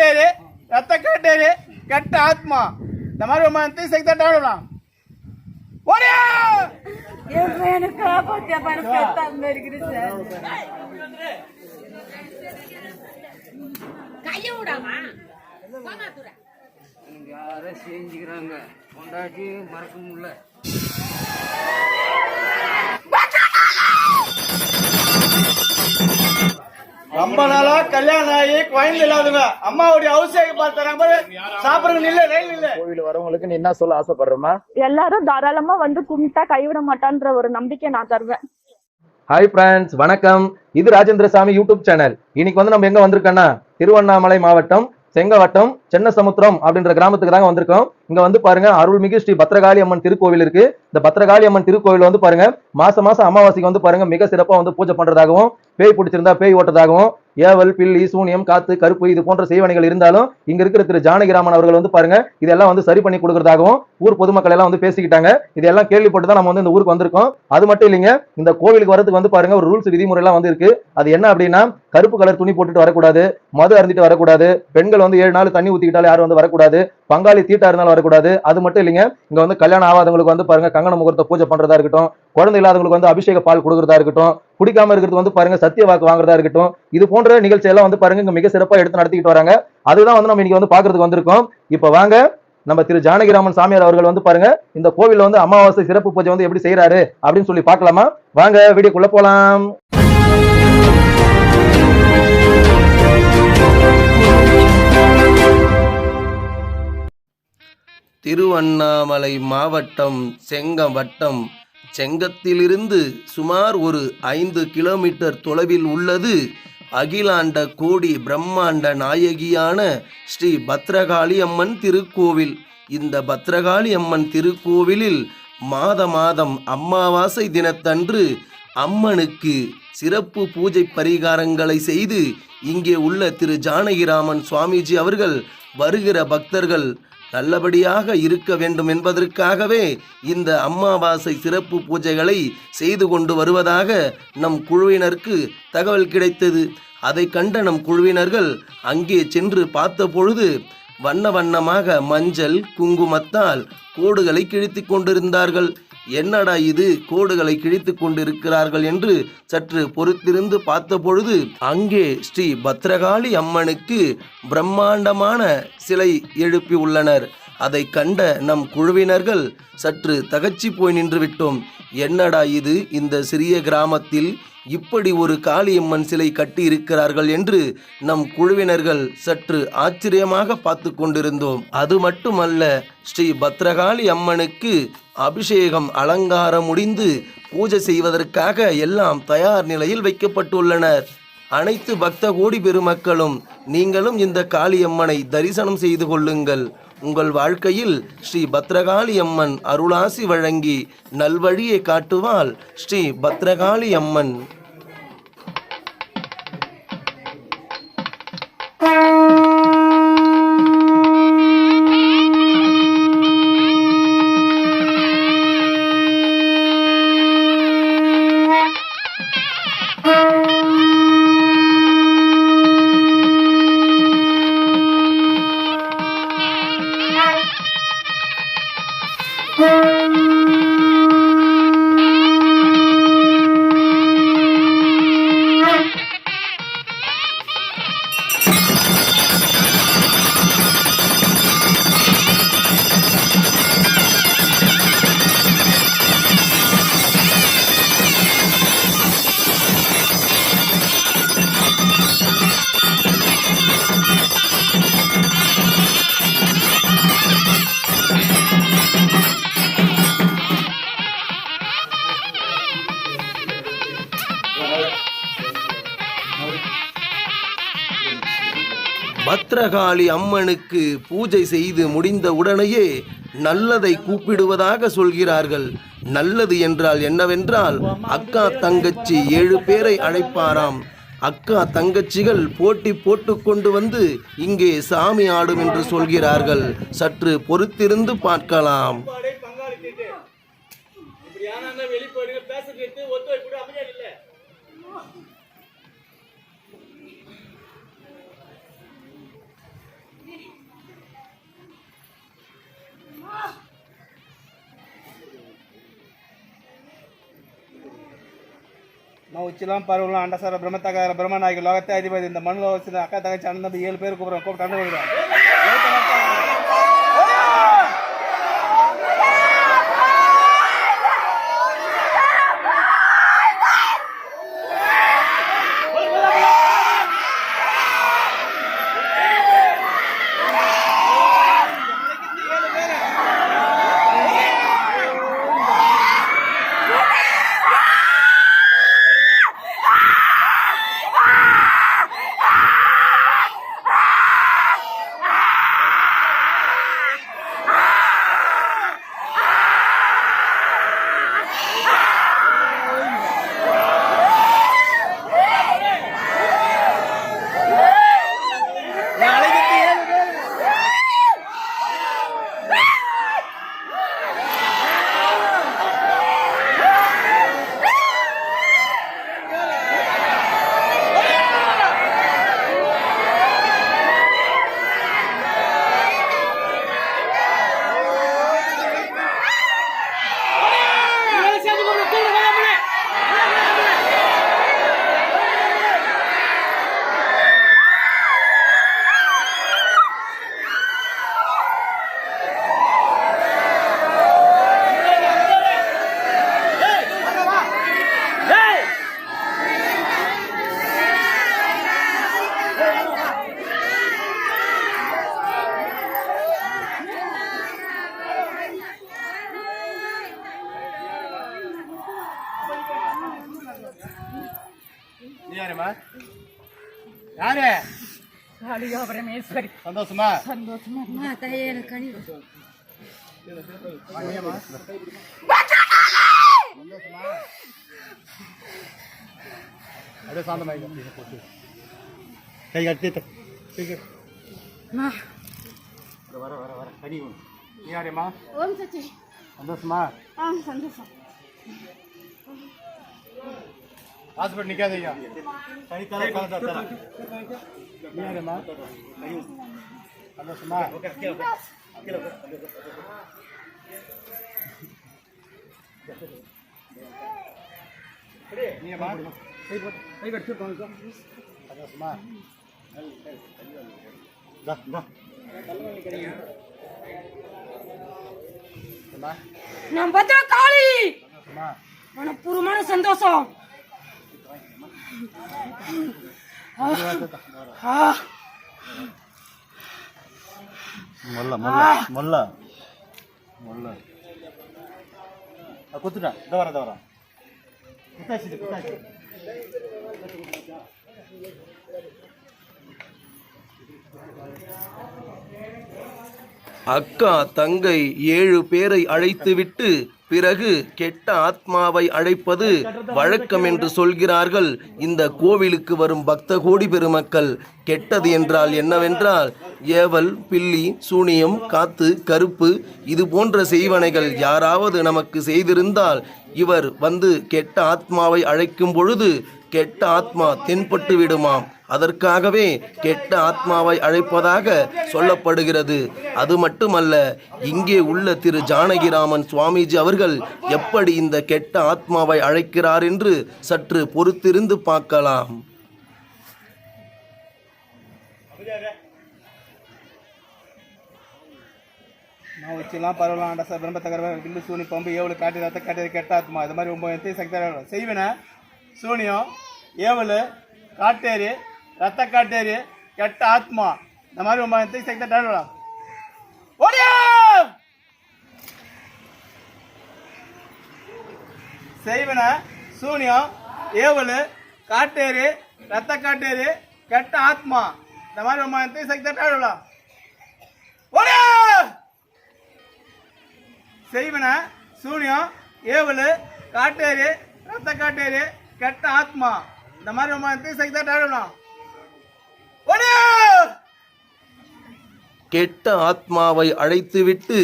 ಕಟ್ಟೇರಿ ರಥ ಕಟ್ಟೇರಿ ಕೆಟ್ಟ ಆತ್ಮ ನಮರು ಮಂತಿ ಸಿಗ್ತಾ ನೋಡೋಣ ಏನು ಕಾಪಾಡ್ತೀಯ ಬರ್ತಾ ಅಂದ್ರಿ ಸರ್ யாரும் செஞ்சுக்கிறாங்க கொண்டாட்டி மறக்க முடியல ரொம்ப நாளா கல்யாணம் ஆகி குழந்தை இல்லாதவங்க. அம்மாவுடைய அவசியம் பார்த்தாங்க சாப்பிடுங்க நில்ல ரயில் நில்ல. கோவில் வரவங்களுக்கு நீ என்ன சொல்ல ஆசைப்படுறமா எல்லாரும் தாராளமா வந்து கும்பிட்டா கைவிட மாட்டான்ற ஒரு நம்பிக்கை நான் தருவேன். ஹாய் ஃப்ரெண்ட்ஸ் வணக்கம். இது ராஜேந்திர சாமி யூடியூப் சேனல். இன்னைக்கு வந்து நம்ம எங்க வந்திருக்கோம்னா திருவண்ணாமலை மாவட்டம் செங்கவட்டம் சென்னசமுத்திரம் அப்படின்ற கிராமத்துக்கு தாங்க வந்திருக்கோம். இங்க வந்து பாருங்க அருள்மிகு ஸ்ரீ பத்ரகாளி அம்மன் திருக்கோவில் இருக்கு. இந்த பத்ரகாளி அம்மன் திருக்கோவில் வந்து பாருங்க மாசம் மாசம் அமாவாசைக்கு வந்து பாருங்க மிக சிறப்பா வந்து பூஜை பண்றதாகவும் பேய் பிடிச்சிருந்தா பேய் ஓட்டதாகவும் ஏவல் பில்லி சூனியம் காத்து கருப்பு இது போன்ற செய்வனைகள் இருந்தாலும் இங்க இருக்கிற திரு ஜானகிராமன் அவர்கள் வந்து பாருங்க இதெல்லாம் வந்து சரி பண்ணி கொடுக்கறதாகவும் ஊர் பொதுமக்கள் எல்லாம் வந்து பேசிக்கிட்டாங்க. இதெல்லாம் கேள்விப்பட்டு தான் நம்ம வந்து இந்த ஊருக்கு வந்திருக்கோம். அது மட்டும் இல்லைங்க இந்த கோவிலுக்கு வரதுக்கு வந்து பாருங்க ஒரு ரூல்ஸ் விதிமுறை எல்லாம் வந்து இருக்கு. அது என்ன அப்படின்னா கருப்பு கலர் துணி போட்டுட்டு வரக்கூடாது மது அருந்திட்டு வரக்கூடாது பெண்கள் வந்து ஏழு நாள் தண்ணி ஊத்திக்கிட்டாலும் யாரும் வந்து வரக்கூடாது பங்காளி தீட்டா இருந்தாலும் வரக்கூடாது. அது மட்டும் இல்லைங்க இங்க வந்து கல்யாணம் ஆகாதவங்களுக்கு வந்து பாருங்க கங்கண முகூர்த்த பூஜை பண்றதா இருக்கட்டும் குழந்தை இல்லாதவங்களுக்கு வந்து அபிஷேக பால் கொடுக்கறதா இருக்கட்டும் குடிக்காம இருக்கிறது வந்து பாருங்க சத்திய வாக்கு வாங்குறதா இருக்கட்டும் இது போன்ற நிகழ்ச்சி எல்லாம் வந்து பாருங்க இங்க மிக சிறப்பா எடுத்து நடத்திக்கிட்டு வராங்க. அதுதான் வந்து நம்ம இன்னைக்கு வந்து பாக்குறதுக்கு வந்திருக்கோம். இப்ப வாங்க நம்ம திரு ஜானகிராமன் சாமியார் அவர்கள் வந்து பாருங்க இந்த கோவில்ல வந்து அமாவாசை சிறப்பு பூஜை வந்து எப்படி செய்யறாரு அப்படின்னு சொல்லி பார்க்கலாமா? வாங்க வீடியோக்குள்ள போலாம். திருவண்ணாமலை மாவட்டம் செங்கம் வட்டம் செங்கத்திலிருந்து சுமார் ஒரு ஐந்து கிலோமீட்டர் தொலைவில் உள்ளது. அகிலாண்ட கோடி பிரம்மாண்ட நாயகியான ஸ்ரீ பத்ரகாளி அம்மன் திருக்கோவில். இந்த பத்ரகாளி அம்மன் திருக்கோவிலில் மாத மாதம் அம்மாவாசை தினத்தன்று அம்மனுக்கு சிறப்பு பூஜை பரிகாரங்களை செய்து இங்கே உள்ள திரு ஜானகிராமன் சுவாமிஜி அவர்கள் வருகிற பக்தர்கள் நல்லபடியாக இருக்க வேண்டும் என்பதற்காகவே இந்த அம்மாவாசை சிறப்பு பூஜைகளை செய்து கொண்டு வருவதாக நம் குழுவினருக்கு தகவல் கிடைத்தது. அதை கண்ட நம் குழுவினர்கள் அங்கே சென்று பார்த்தபொழுது வண்ண வண்ணமாக மஞ்சள் குங்குமத்தால் கோடுகளை கிழித்துக் கொண்டிருந்தார்கள். என்னடா இது? கோடுகளை கிழித்து கொண்டிருக்கிறார்கள் என்று சற்று பொறுத்திருந்து பார்த்தபொழுது அங்கே ஸ்ரீ பத்ரகாளி அம்மனுக்கு பிரம்மாண்டமான சிலை எழுப்பி உள்ளனர். அதை கண்ட நம் குழுவினர்கள் சற்று தகச்சி போய் நின்றுவிட்டோம் என்னடா இது? இந்த சிறிய கிராமத்தில் இப்படி ஒரு காளியம்மன் சிலை கட்டியிருக்கிறார்கள் என்று நம் குழுவினர்கள் சற்று ஆச்சரியமாக பார்த்து கொண்டிருந்தோம். அது மட்டுமல்ல ஸ்ரீ பத்ரகாளி அம்மனுக்கு அபிஷேகம் அலங்காரம் முடிந்து பூஜை செய்வதற்காக எல்லாம் தயார் நிலையில் வைக்கப்பட்டுள்ளனர். அனைத்து பக்த கோடி பெருமக்களும் நீங்களும் இந்த காளியம்மனை தரிசனம் செய்து கொள்ளுங்கள். உங்கள் வாழ்க்கையில் ஸ்ரீ பத்ரகாளி அம்மன் அருளாசி வழங்கி நல்வழியை காட்டுவாள் ஸ்ரீ பத்ரகாளி அம்மன் பத்ரகாளி அம்மனுக்கு பூஜை செய்து முடிந்த உடனேயே நல்லதை கூப்பிடுவதாக சொல்கிறார்கள். நல்லது என்றால் என்னவென்றால் அக்கா தங்கச்சி ஏழு பேரை அழைப்பாராம். அக்கா தங்கச்சிகள் போட்டி போட்டு கொண்டு வந்து இங்கே சாமி ஆடும் என்று சொல்கிறார்கள். சற்று பொறுத்திருந்து பார்க்கலாம். நான் உச்சிலாம் பருவலாம். அண்டசார பிரம்மத்தகார பிரம்மநாயகி லோகத்தை அதிபதி. இந்த மண்ணில் வச்சு அக்கா தங்கச்சி அண்ணன் தம்பி ஏழு பேர் கூப்பிடுறோம் கூப்பிட்டு அண்ணன் சந்தோஷமா? சந்தோஷமா அம்மா தாயே எனக்கு கனி அப்படியே சாந்தமாயி கை கட்டி வர வர வர கனி நீ யாருமா ஓம் சச்சி சந்தோஷமா? ஆ சந்தோஷம். ஹாஸ்பிட்டல் நிக்காதீங்க. கை தர கலந்தா தர நீ யாருமா சந்தோஷமா? சந்தோஷமா நான் பத்திர காளி. மனப்பூர்வமான சந்தோஷம். మొల్ల మొల్ల మొల్ల మొల్ల కూతురా దవర దవర కుతాసిది కుతాసి அக்கா தங்கை ஏழு பேரை அழைத்துவிட்டு பிறகு கெட்ட ஆத்மாவை அழைப்பது வழக்கம் என்று சொல்கிறார்கள். இந்த கோவிலுக்கு வரும் பக்த கோடி பெருமக்கள் கெட்டது என்றால் என்னவென்றால் ஏவல் பில்லி சூனியம் காத்து கருப்பு இது போன்ற செய்வனைகள் யாராவது நமக்கு செய்திருந்தால் இவர் வந்து கெட்ட ஆத்மாவை அழைக்கும் பொழுது கெட்ட ஆத்மா தென்பட்டு விடுமாம். அதற்காகவே கெட்ட ஆத்மாவை அழைப்பதாக சொல்லப்படுகிறது. அது மட்டுமல்ல இங்கே உள்ள திரு ஜானகிராமன் சுவாமிஜி அவர்கள் எப்படி இந்த கெட்ட ஆத்மாவை அழைக்கிறார் என்று சற்று பொறுத்திருந்து பார்க்கலாம். நான் வச்சுலாம் பரவலாம் ஆண்டா சார் பிரம்மத்தகர வில்லு சூனி பம்பு ஏவலு காட்டி ரத்த காட்டி கெட்ட ஆத்மா. இது மாதிரி ஒன்பது எத்தையும் சக்தி செய்வேனே? சூனியம் ஏவலு காட்டேரி ரத்த காட்டேரி கெட்ட ஆத்மா. இந்த மாதிரி ஒன்பது எத்தையும் சக்தி டாடலாம் ஓடியா செய்வன சூனியம் ஏவலு காட்டேரி ரத்த காட்டேரி கெட்ட ஆத்மா. இந்த மாதிரி ஒன்பது எத்தையும் சக்தி டாடலாம் ஓடியா செய்வன சூனியம் ஏவலு காட்டேரி ரத்த காட்டேரி கெட்ட ஆத்மா. இந்த மாதிரி நம்ம ஓடு கெட்ட ஆத்மாவை அழைத்துவிட்டு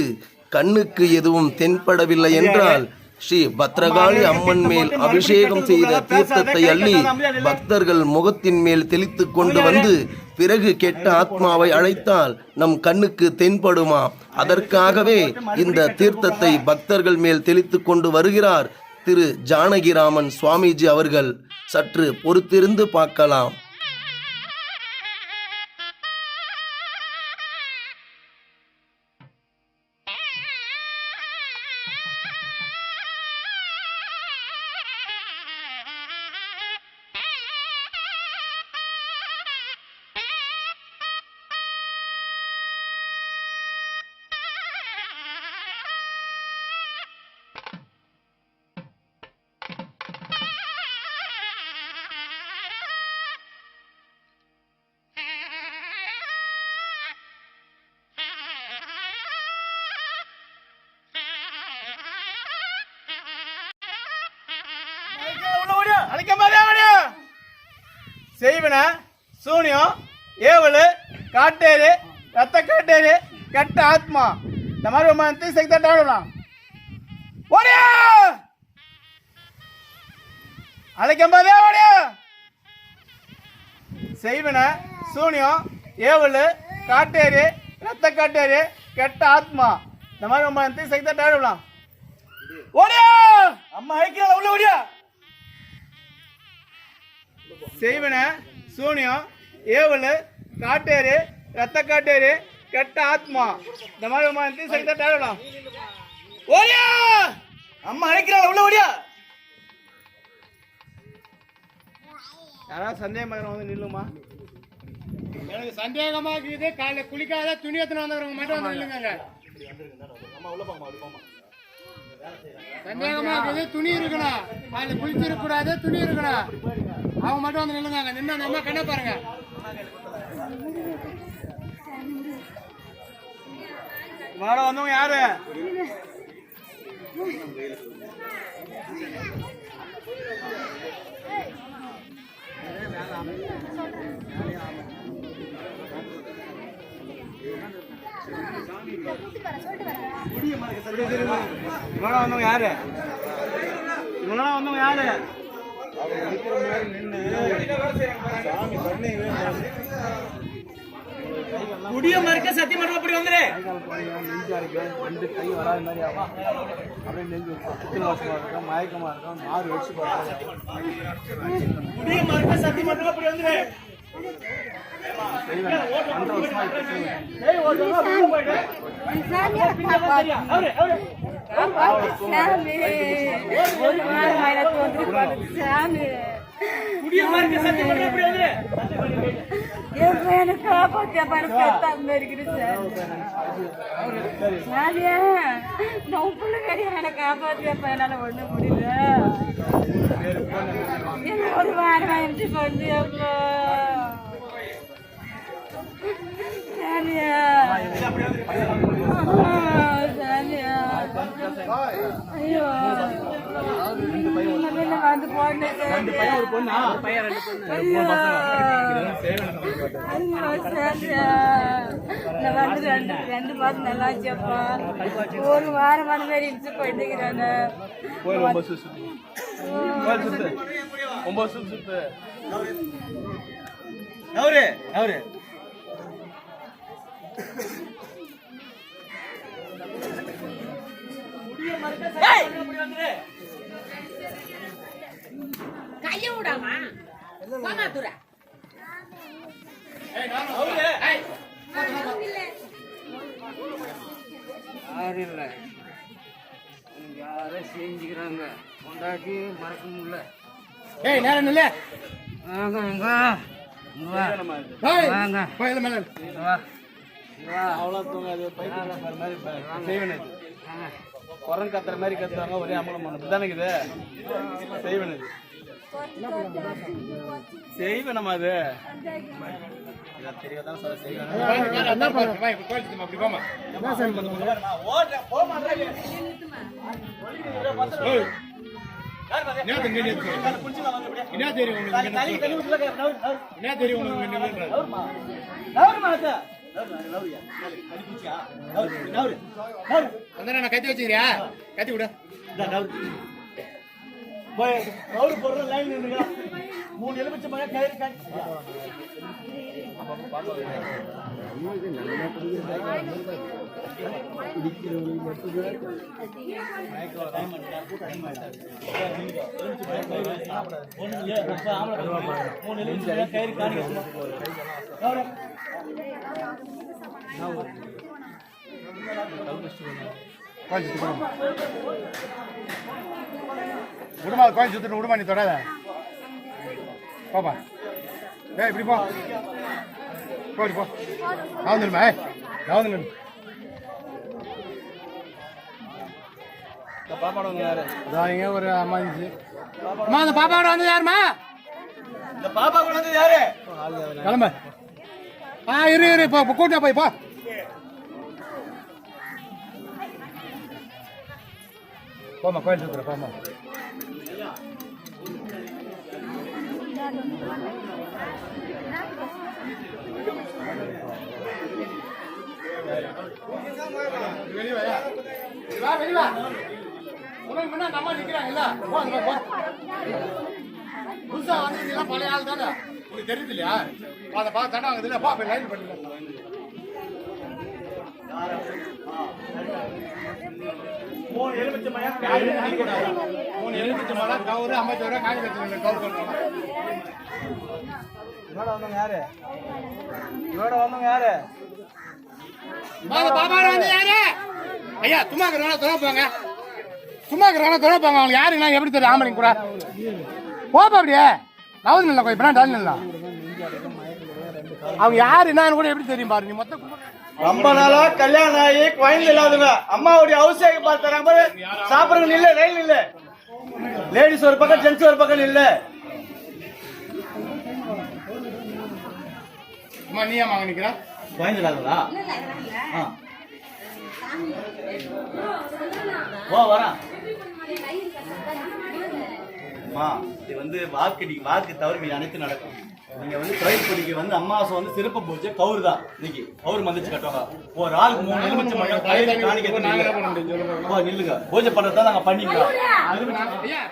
கண்ணுக்கு எதுவும் தென்படவில்லை என்றால் ஸ்ரீ பத்ரகாளி அம்மன் மேல் அபிஷேகம் செய்த தீர்த்தத்தை அள்ளி பக்தர்கள் முகத்தின் மேல் தெளித்துக் கொண்டு வந்து பிறகு கெட்ட ஆத்மாவை அழைத்தால் நம் கண்ணுக்கு தென்படுமா? அதற்காகவே இந்த தீர்த்தத்தை பக்தர்கள் மேல் தெளித்துக் கொண்டு வருகிறார் திரு ஜானகிராமன் சுவாமிஜி அவர்கள் சற்று பொறுத்திருந்து பார்க்கலாம். செய்வன சூனியம் ஏவலு காட்டேரு ரத்த காட்டேரு கெட்ட ஆத்மா. இந்த மாதிரி ரொம்ப எந்த சக்தி டாடலாம் ஓடியா! அழைக்கம்போதே ஓடியா! செய்வன சூனியம் ஏவலு காட்டேரு ரத்த காட்டேரு கெட்ட ஆத்மா. இந்த மாதிரி ரொம்ப எந்த சக்தி டாடலாம் ஓடியா! அம்மா அழைக்கிறாள் உள்ள ஓடியா! செய்வன சூனியம் ஏவலு காட்டேரு ரத்த காட்டேரு கெட்ட ஆத்மா. இந்த மாதிரி அம்மா எந்த சக்தி டாடலாம் ஓடியா! அம்மா அழைக்கிறாள் உள்ள ஓடியா! யாராவது சந்தேகம் பார்க்குறவங்க வந்து நில்லுமா? எனக்கு சந்தேகமா இருக்குது. காலைல குளிக்காத துணி எத்தனை வந்தவங்க மட்டும் வந்து நில்லுங்க. சந்தேகமா இருக்குது. துணி இருக்கணும். காலைல குளிச்சிருக்க கூடாது துணி இருக்கணும். அவங்க மட்டும் வந்து நில்லுங்க. நின்று நம்ம கண்ண பாருங்க. வாட வந்தவங்க யாரு? இவனா வந்தவங்க யாரு? இவனா வந்தவங்க யாரு? குடிய மறுக்க சத்தியம் மட்டும் அப்படி வந்துரு. ரெண்டு கை வராத மாதிரி ஆகும் அப்படியே நெஞ்சு சுத்தி வாசமா இருக்கும் மயக்கமா இருக்கும் மாறு வச்சு குடிய மறுக்க சத்தியம் மட்டும் அப்படி வந்துரு. செய்வேன். சாமி இருக்குது ஒண்ணு முடியல ஒரு வாரம் ஆயிடுச்சு வந்து பொண்ணா? பையன் ரெண்டு பொண்ணு ரெண்டு ரெண்டு மாதம் நல்லா ஆச்சுப்பா ஒரு வாரமான மாதிரி இருந்துச்சு போயிட்டுக்கிறாங்க கோயில் ஒன்பது சுத்து. யாரும் இல்லை. எனக்கு யாரோ செஞ்சுக்கிறாங்க. கொண்டாட்டி மறக்க முடியல. ஏய் நேரம் இல்ல வாங்க எங்க இங்க வா. ஏய், வாங்க. அவ்வளோ தூங்காது பைத்தியம் மாதிரி செய்வனது. குரங்கு கத்துற மாதிரி கத்துறாங்க ஒரே அமலம் பண்ணது தானே இது செய்வனது செய்வனமா அது என்ன தெரியும் என்ன தெரியும்? உனக்கு இங்க நின்னுன்றது? வந்தா நான் கத்தி கயிறு கயிறு விட மூணு எலுமிச்சை மழை கயிறு கட்டி கோயில் சுத்தி விடுமா கோயில் சுத்திட்டு விடுமா நீ தொடாத. போப்பா. ஏய் இப்படி போ. போடி போ. பாப்பாடவங்க யாரு? அதான் இங்க ஒரு அம்மா இருந்துச்சு. அம்மா அந்த பாப்பாவோட வந்து யாருமா இந்த பாப்பா கூட வந்து யாரு? கிளம்ப. ஆ இரு இரு போ கூட்டா போய் போ. போமா கோயில் சுத்துற போமா வெளிய வா நம்ம நிக்கிறாங்கல்ல புதுசா வந்தீங்களா பழைய ஆள் தானே? உங்களுக்கு தெரியுது இல்லையா அதை பார்த்து தடை வாங்குது பா போய் லைன் பண்ணிக்கலாம் மூணு எலுமிச்சை மயம் மூணு எலுமிச்சை மரம் கவுரு ஐம்பத்தி ரூபா கவுரு பண்ணுவாங்க வந்தவங்க யாரு? வந்தவங்க யாரு? வாங்க பாப்பா வந்து யாரு? ஐயா சும்மா இருக்கிறவங்க தொலை போங்க. சும்மா இருக்கிறவங்க தொலை போங்க. அவங்க யாருன்னா எப்படி தெரியும்? ஆம்பளைங்க கூட. போப்பா அப்படியே. நவது இல்லை இப்போ டால் இல்லை அவங்க யாரு என்னன்னு கூட எப்படி தெரியும் பாரு நீ மொத்த குடும்பம் ரொம்ப நாளா கல்யாணம் ஆகி குழந்தை இல்லாதவங்க. அம்மாவுடைய அவசியம் பார்த்து தராங்க பாரு சாப்பிடுறது நில்ல ரயில் நில்ல. லேடிஸ் ஒரு பக்கம் ஜென்ஸ் ஒரு பக்கம் அம்மா நீ ஏன் வாங்க நிக்கிறா? குழந்தை இல்லாதவங்களா. ஓ அம்மா இது வந்து வாக்கு வாக்கு தவறு அனைத்து நடக்கும். நீங்க வந்து கோயில் கொடிக்கு வந்து அம்மாவாசை வந்து சிறப்பு பூஜை கவுரு தான். இன்னைக்கு கவுரு மந்திச்சு கட்டுவாங்க. ஒரு ஆளுக்கு மூணு எலுமிச்சை மழை கையில காணிக்க நில்லுங்க. பூஜை பண்றதா நாங்க பண்ணிக்கலாம் ஐயா.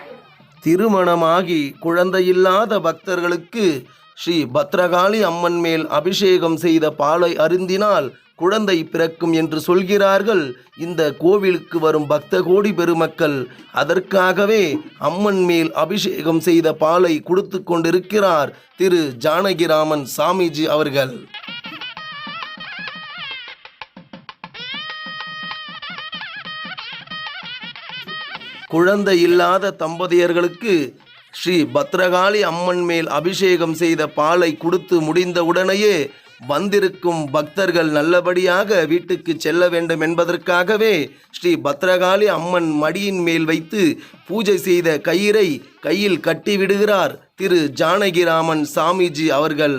திருமணமாகி குழந்தையில்லாத பக்தர்களுக்கு ஸ்ரீ பத்ரகாளி அம்மன் மேல் அபிஷேகம் செய்த பாலை அருந்தினால் குழந்தை பிறக்கும் என்று சொல்கிறார்கள். இந்த கோவிலுக்கு வரும் பக்த கோடி பெருமக்கள் அதற்காகவே அம்மன் மேல் அபிஷேகம் செய்த பாலை கொடுத்து கொண்டிருக்கிறார் திரு ஜானகிராமன் சாமிஜி அவர்கள். குழந்தை இல்லாத தம்பதியர்களுக்கு ஸ்ரீ பத்ரகாளி அம்மன் மேல் அபிஷேகம் செய்த பாலை கொடுத்து முடிந்தவுடனேயே வந்திருக்கும் பக்தர்கள் நல்லபடியாக வீட்டுக்கு செல்ல வேண்டும் என்பதற்காகவே ஸ்ரீ பத்ரகாளி அம்மன் மடியின் மேல் வைத்து பூஜை செய்த கயிறை கையில் கட்டி விடுகிறார் திரு ஜானகிராமன் சாமிஜி அவர்கள்.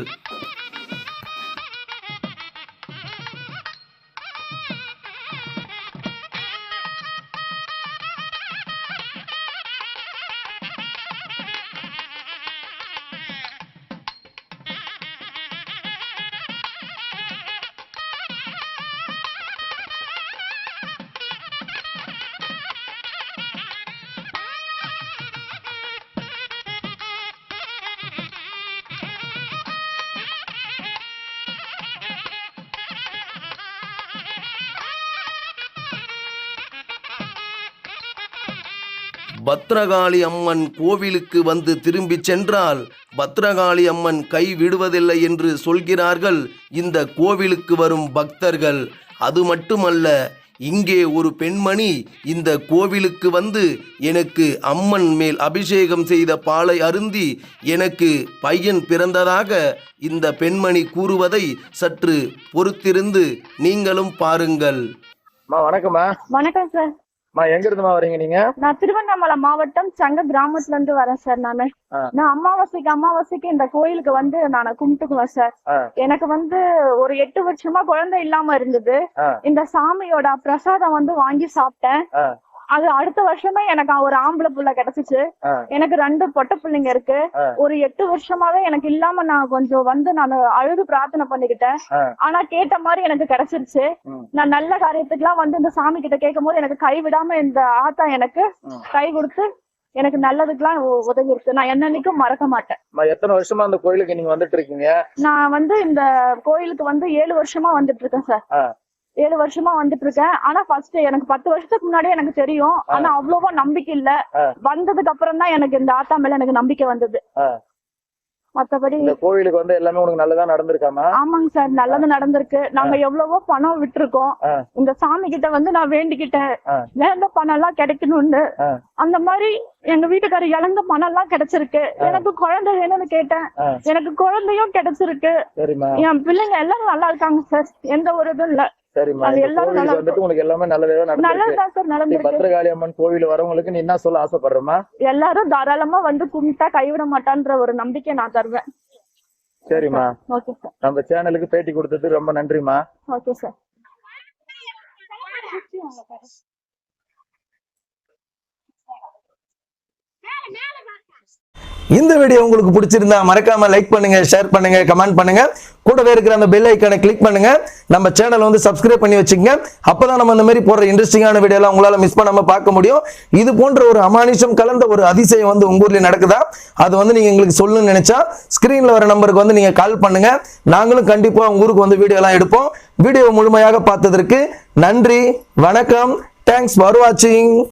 பத்ரகாளி அம்மன் கோவிலுக்கு வந்து திரும்பிச் சென்றால் பத்ரகாளி அம்மன் கை விடுவதில்லை என்று சொல்கிறார்கள் இந்த கோவிலுக்கு வரும் பக்தர்கள். அது மட்டுமல்ல இங்கே ஒரு பெண்மணி இந்த கோவிலுக்கு வந்து எனக்கு அம்மன் மேல் அபிஷேகம் செய்த பாலை அருந்தி எனக்கு பையன் பிறந்ததாக இந்த பெண்மணி கூறுவதை சற்று பொறுத்திருந்து நீங்களும் பாருங்கள். அம்மா வணக்கம்மா. வணக்கம் சார். எங்க இருந்துமா வரீங்க நீங்க நான் திருவண்ணாமலை மாவட்டம் சங்க கிராமத்துல இருந்து வரேன் சார் நானு. நான் அமாவாசைக்கு அமாவாசைக்கு இந்த கோயிலுக்கு வந்து நான் கும்பிட்டுக்குவேன் சார். எனக்கு வந்து ஒரு எட்டு வருஷமா குழந்தை இல்லாம இருந்தது. இந்த சாமியோட பிரசாதம் வந்து வாங்கி சாப்பிட்டேன். அது அடுத்த வருஷமே எனக்கு ஒரு ஆம்பளை புள்ள கிடைச்சிச்சு. எனக்கு ரெண்டு பொட்ட பிள்ளைங்க இருக்கு. ஒரு எட்டு வருஷமாவே எனக்கு இல்லாம நான் கொஞ்சம் வந்து நான் அழுது பிரார்த்தனை பண்ணிக்கிட்டேன். ஆனா கேட்ட மாதிரி எனக்கு கிடைச்சிருச்சு. நான் நல்ல காரியத்துக்குலாம் வந்து இந்த சாமி கிட்ட கேட்கும் போது எனக்கு கை விடாம இந்த ஆத்தா எனக்கு. கை கொடுத்து எனக்கு நல்லதுக்கெல்லாம் உதவி இருக்கு நான் என்னன்னைக்கும் மறக்க மாட்டேன் எத்தனை வருஷமா அந்த கோயிலுக்கு நீங்க வந்துட்டு இருக்கீங்க நான் வந்து இந்த கோயிலுக்கு வந்து ஏழு வருஷமா வந்துட்டு இருக்கேன் சார். ஏழு வருஷமா வந்துட்டு இருக்கேன் ஆனா ஃபர்ஸ்ட் எனக்கு பத்து வருஷத்துக்கு முன்னாடியே எனக்கு தெரியும். ஆனா அவ்வளவா நம்பிக்கை இல்ல. வந்ததுக்கு அப்புறம் தான் எனக்கு இந்த ஆத்தா மேல எனக்கு நம்பிக்கை வந்தது. மத்தபடி இந்த கோவிலுக்கு வந்து எல்லாமே உனக்கு நல்லதா நடந்திருக்காமா? ஆமாங்க சார் நல்லது நடந்திருக்கு. நாங்க எவ்வளவோ பணம் விட்டுருக்கோம். இந்த சாமி கிட்ட வந்து நான் வேண்டிக்கிட்டேன். வேண்ட பணம் எல்லாம் கிடைக்கணும்னு. அந்த மாதிரி எங்க வீட்டுக்காரர் இழந்த பணம் எல்லாம் கிடைச்சிருக்கு எனக்கு குழந்தை வேணும்னு கேட்டேன். எனக்கு குழந்தையும் கிடைச்சிருக்கு. என் பிள்ளைங்க எல்லாரும் நல்லா இருக்காங்க சார். எந்த ஒரு இதுவும் இல்ல. சரிம்மா வந்துட்டு உனக்கு எல்லாமே நல்லதா நடந்திருக்கு. பத்ரகாளி அம்மன் கோவில் வரவங்களுக்கு நீ என்ன சொல்ல ஆசைப்படுறமா எல்லாரும் தாராளமா வந்து கும்பிட்டா கைவிட மாட்டான்ற ஒரு நம்பிக்கை நான் தருவேன். சரிம்மா. நம்ம சேனலுக்கு பேட்டி கொடுத்ததுக்கு ரொம்ப நன்றிம்மா. ஓகே சார் இந்த வீடியோ உங்களுக்கு பிடிச்சிருந்தா மறக்காம லைக் பண்ணுங்க ஷேர் பண்ணுங்க கமெண்ட் பண்ணுங்க. கூடவே இருக்கிற அந்த பெல் ஐக்கானை கிளிக் பண்ணுங்க. நம்ம சேனலை வந்து சப்ஸ்கிரைப் பண்ணி வச்சுங்க அப்பதான் நம்ம இந்த மாதிரி போடுற இன்ட்ரெஸ்டிங்கான வீடியோலாம் உங்களால மிஸ் பண்ணாம பார்க்க முடியும். இது போன்ற ஒரு அமானுஷம் கலந்த ஒரு அதிசயம் வந்து உங்க ஊர்ல நடக்குதா? அது வந்து நீங்க எங்களுக்கு சொல்லணும்னு நினைச்சா ஸ்கிரீன்ல வர நம்பருக்கு வந்து நீங்க கால் பண்ணுங்க. நாங்களும் கண்டிப்பா உங்க ஊருக்கு வந்து வீடியோ எல்லாம் எடுப்போம். வீடியோ முழுமையாக பார்த்ததற்கு நன்றி வணக்கம். தேங்க்ஸ் ஃபார் வாட்சிங்